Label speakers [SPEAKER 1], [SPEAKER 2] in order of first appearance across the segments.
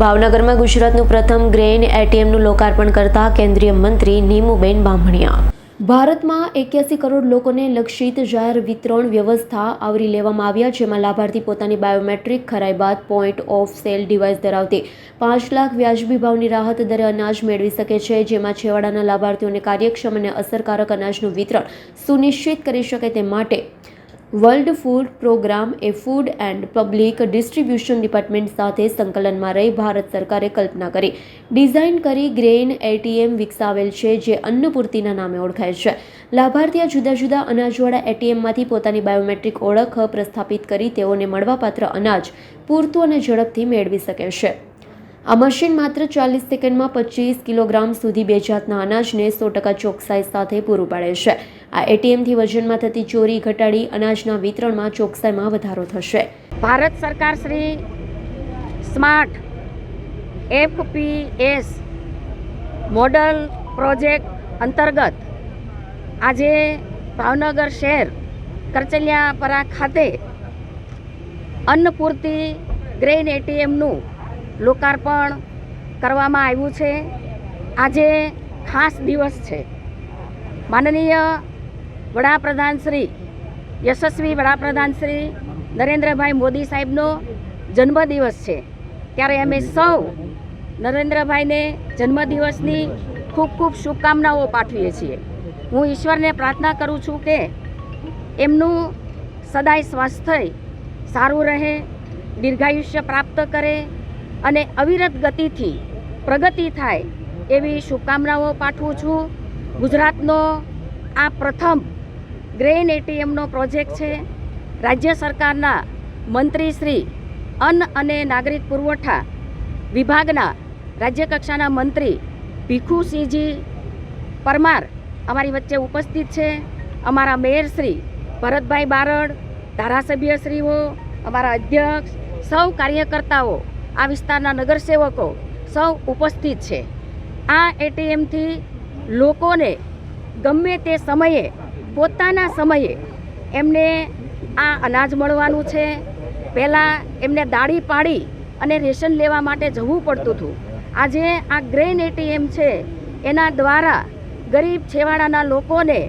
[SPEAKER 1] ભાવનગરમાં ગુજરાતનું પ્રથમ ગ્રેન એટીએમનું લોકાર્પણ કરતા કેન્દ્રીય મંત્રી નીમુબેન બામણિયા. ભારતમાં એક્યાસી કરોડ લોકોને લક્ષિત જાહેર વિતરણ વ્યવસ્થા આવરી લેવામાં આવ્યા, જેમાં લાભાર્થી પોતાની બાયોમેટ્રિક ખરાઈ બાદ પોઈન્ટ ઓફ સેલ ડિવાઇસ ધરાવતી પાંચ લાખ વ્યાજબી ભાવની રાહત દરે અનાજ મેળવી શકે છે, જેમાં છેવાડાના લાભાર્થીઓને કાર્યક્ષમ અને અસરકારક અનાજનું વિતરણ સુનિશ્ચિત કરી શકે તે માટે world food programme A food and public distribution department સાથે સંકલનમાં રહી ભારત સરકારે કલ્પના કરી. ડિઝાઇન કરી ગ્રેઇન એટીએમ વિકસાવેલ છે, જે અન્નપૂર્તિના નામે ઓળખાય છે. લાભાર્થી જુદા જુદા અનાજવાળા એટીએમમાંથી પોતાની બાયોમેટ્રિક ઓળખ પ્રસ્થાપિત કરી તેઓને મળવાપાત્ર અનાજ પૂરતું અને ઝડપથી મેળવી શકે છે. આ મશીન માત્ર ચાલીસ સેકન્ડમાં પચીસ કિલોગ્રામ સુધી બે જાતના અનાજને સો ટકા ચોકસાઈ સાથે પૂરું પાડે છે. આ એટીએમથી વજનમાં થતી ચોરી, ઘટાડી, અનાજના વિતરણમાં ચોકસાઈમાં વધારો થશે.
[SPEAKER 2] ભારત સરકાર Shri smart FPS model project અંતર્ગત આજે ભાવનગર શહેર કરચલિયાપરા ખાતે અન્નપૂર્તિ ગ્રેન એટીએમનું લોકાર્પણ કરવામાં આવ્યું છે. આજે ખાસ દિવસ છે. માનનીય વડાપ્રધાન શ્રી, યશસ્વી વડાપ્રધાન શ્રી નરેન્દ્રભાઈ મોદી સાહેબનો જન્મદિવસ છે. ત્યારે અમે સૌ નરેન્દ્રભાઈને જન્મદિવસની ખૂબ ખૂબ શુભકામનાઓ પાઠવીએ છીએ. હું ઈશ્વરને પ્રાર્થના કરું છું કે એમનું સદાય સ્વાસ્થ્ય સારું રહે, દીર્ઘાયુષ્ય પ્રાપ્ત કરે અને અવિરત ગતિથી પ્રગતિ થાય એવી શુભકામનાઓ પાઠવું છું. ગુજરાતનો આ પ્રથમ ગ્રેન એટીએમનો પ્રોજેક્ટ છે. રાજ્ય સરકારના મંત્રી શ્રી અન્ન અને નાગરિક પુરવઠા વિભાગના રાજ્યકક્ષાના મંત્રી ભીખુસિંહજી પરમાર અમારી વચ્ચે ઉપસ્થિત છે. અમારા મેયર શ્રી ભરતભાઈ બારડ ધારાસભ્યશ્રીઓ અમારા અધ્યક્ષ, સૌ કાર્યકર્તાઓ, આ વિસ્તારના નગરસેવકો સૌ ઉપસ્થિત છે. આ એટીએમથી લોકોને ગમે તે સમયે પોતાના સમયે એમને આ અનાજ મળવાનું છે. પહેલાં એમને દાળી પાડી અને રેશન લેવા માટે જવું પડતું હતું. આજે આ ગ્રેન એટીએમ છે, એના દ્વારા ગરીબ છેવાડાના લોકોને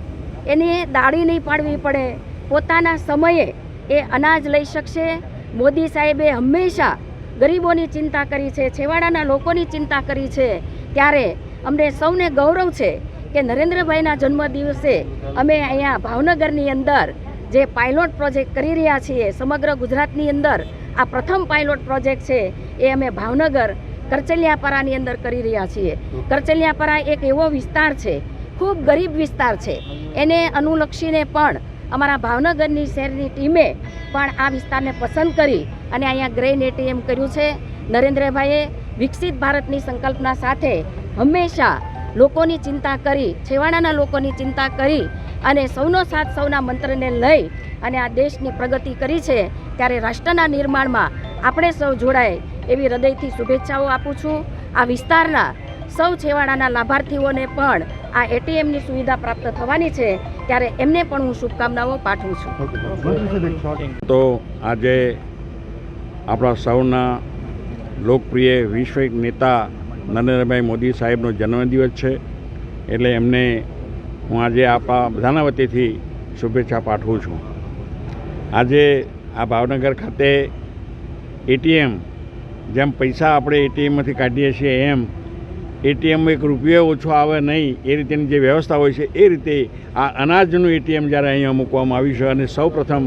[SPEAKER 2] એને દાળી નહીં પાડવી પડે. પોતાના સમયે એ અનાજ લઈ શકશે. મોદી સાહેબે હંમેશા ગરીબોની ચિંતા કરી છે, છેવાડાના લોકોની ચિંતા કરી છે. ત્યારે અમને સૌને ગૌરવ છે કે નરેન્દ્રભાઈના જન્મદિવસે અમે અહીંયા ભાવનગરની અંદર જે પાયલોટ પ્રોજેક્ટ કરી રહ્યા છીએ, સમગ્ર ગુજરાતની અંદર આ પ્રથમ પાયલોટ પ્રોજેક્ટ છે એ અમે ભાવનગર કરચલિયાપરાની અંદર કરી રહ્યા છીએ. કરચલિયાપરા એક એવો વિસ્તાર છે, ખૂબ ગરીબ વિસ્તાર છે. એને અનુલક્ષીને પણ અમારા ભાવનગરની શહેરની ટીમે પણ આ વિસ્તારને પસંદ કરી અને અહીંયા ગ્રેન એટીએમ કર્યું છે. નરેન્દ્રભાઈએ વિકસિત ભારતની સંકલ્પના સાથે હંમેશા લોકોની ચિંતા કરી છેવાડાના લોકોની ચિંતા કરી અને સૌનો સાથ સૌના મંત્રને લઈ અને આ દેશની પ્રગતિ કરી છે ત્યારે રાષ્ટ્રના નિર્માણમાં આપણે સૌ જોડાય એવી હૃદયથી શુભેચ્છાઓ આપું છું. આ વિસ્તારના સૌ છેવાડાના લાભાર્થીઓને પણ આ એટીએમની સુવિધા પ્રાપ્ત થવાની છે ત્યારે એમને પણ હું શુભકામનાઓ પાઠવું છું.
[SPEAKER 3] તો આજે આપણા સૌના લોકપ્રિય વૈશ્વિક નેતા નરેન્દ્રભાઈ મોદી સાહેબનો જન્મદિવસ છે. એટલે એમને હું આજે આપણા બધાના વતીથી શુભેચ્છા પાઠવું છું. આજે આ ભાવનગર ખાતે એટીએમ જેમ પૈસા આપણે એટીએમમાંથી કાઢીએ છીએ એમ, એટીએમ એક રૂપિયો ઓછો આવે નહીં, એ રીતેની જે વ્યવસ્થા હોય છે, એ રીતે આ અનાજનું એટીએમ જ્યારે અહીંયા મૂકવામાં આવ્યું છે અને સૌ પ્રથમ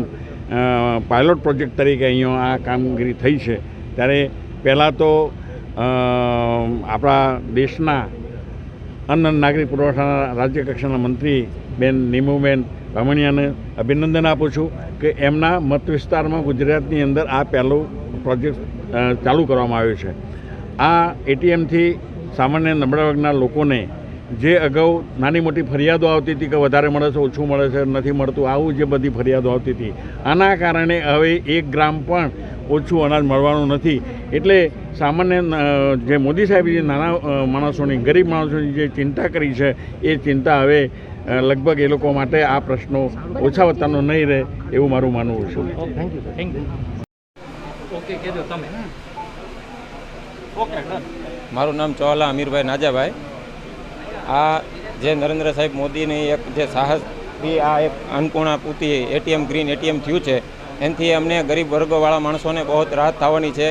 [SPEAKER 3] પાયલોટ પ્રોજેક્ટ તરીકે અહીંયા આ કામગીરી થઈ છે. ત્યારે પહેલાં તો આપણા દેશના અન્ન નાગરિક પુરવઠાના રાજ્ય કક્ષાના મંત્રી બેન નીમુબેન બામણિયાને અભિનંદન આપું છું કે એમના મત વિસ્તારમાં ગુજરાતની અંદર આ પહેલું પ્રોજેક્ટ ચાલુ કરવામાં આવ્યો છે. આ એટીએમથી સામાન્ય નબળા વર્ગના લોકોને જે અગાઉ નાની મોટી ફરિયાદો આવતી હતી કે વધારે મળે છે, ઓછું મળે છે, નથી મળતું, આવું જે બધી ફરિયાદો આવતી હતી, આના કારણે હવે એક ગ્રામ પણ ઓછું અનાજ મળવાનું નથી. એટલે સામાન્ય જે મોદી સાહેબે જે નાના માણસોની ગરીબ માણસોની જે ચિંતા કરી છે એ ચિંતા હવે લગભગ એ લોકો માટે આ પ્રશ્નો ઓછા વત્તાનો નહીં રહે એવું મારું માનવું છે.
[SPEAKER 4] Thank you thank you okay કહેજો તમે. મારું નામ ચૌહાલા અમીરભાઈ નાજાભાઈ. આ જે નરેન્દ્ર સાહેબ મોદીની એક જે સાહસથી આ એક અન્નપૂર્ણા પૂતી એટીએમ ગ્રીન એટીએમ થયું છે એનાથી અમને ગરીબ વર્ગોવાળા માણસોને બહુ રાહત થવાની છે.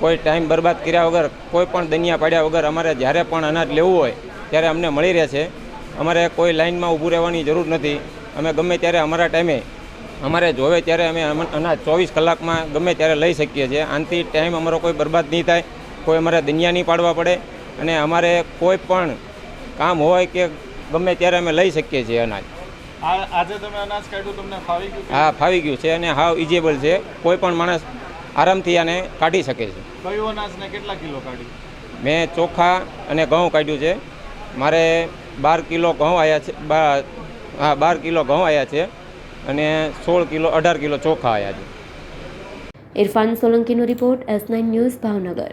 [SPEAKER 4] કોઈ ટાઈમ બરબાદ કર્યા વગર, કોઈ પણ દનિયા પાડ્યા વગર અમારે જ્યારે પણ અનાજ લેવું હોય, ત્યારે અમને મળી રહે છે. અમારે કોઈ લાઇનમાં ઊભું રહેવાની જરૂર નથી. અમે ગમે ત્યારે અમારા ટાઈમે, અમારે જોવે ત્યારે અમે અનાજ ચોવીસ કલાકમાં ગમે ત્યારે લઈ શકીએ છીએ. આનાથી ટાઈમ અમારો કોઈ બરબાદ નહીં થાય, કોઈ અમારે દનિયા નહીં પાડવા પડે અને અમારે કોઈ પણ કામ હોય કે ગમે ત્યારે અમે લઈ શકીએ છીએ અનાજ.
[SPEAKER 5] આજે તમે અનાજ કાઢ્યું તમને ફાવી ગયું?
[SPEAKER 4] હા ફાવી ગયું છે અને હાવ ઇઝેબલ છે. કોઈ પણ માણસ આરામથી આને કાઢી શકે છે.
[SPEAKER 5] કયું અનાજ કેટલા કિલો કાઢ્યું?
[SPEAKER 4] મેં ચોખા અને ઘઉં કાઢ્યું છે. મારે બાર કિલો ઘઉં આવ્યા છે હા બાર કિલો ઘઉં આવ્યા છે અને સોળ કિલો અઢાર કિલો ચોખા આવ્યા છે.
[SPEAKER 1] Irfan સોલંકીનો report S nine news Bhavnagar.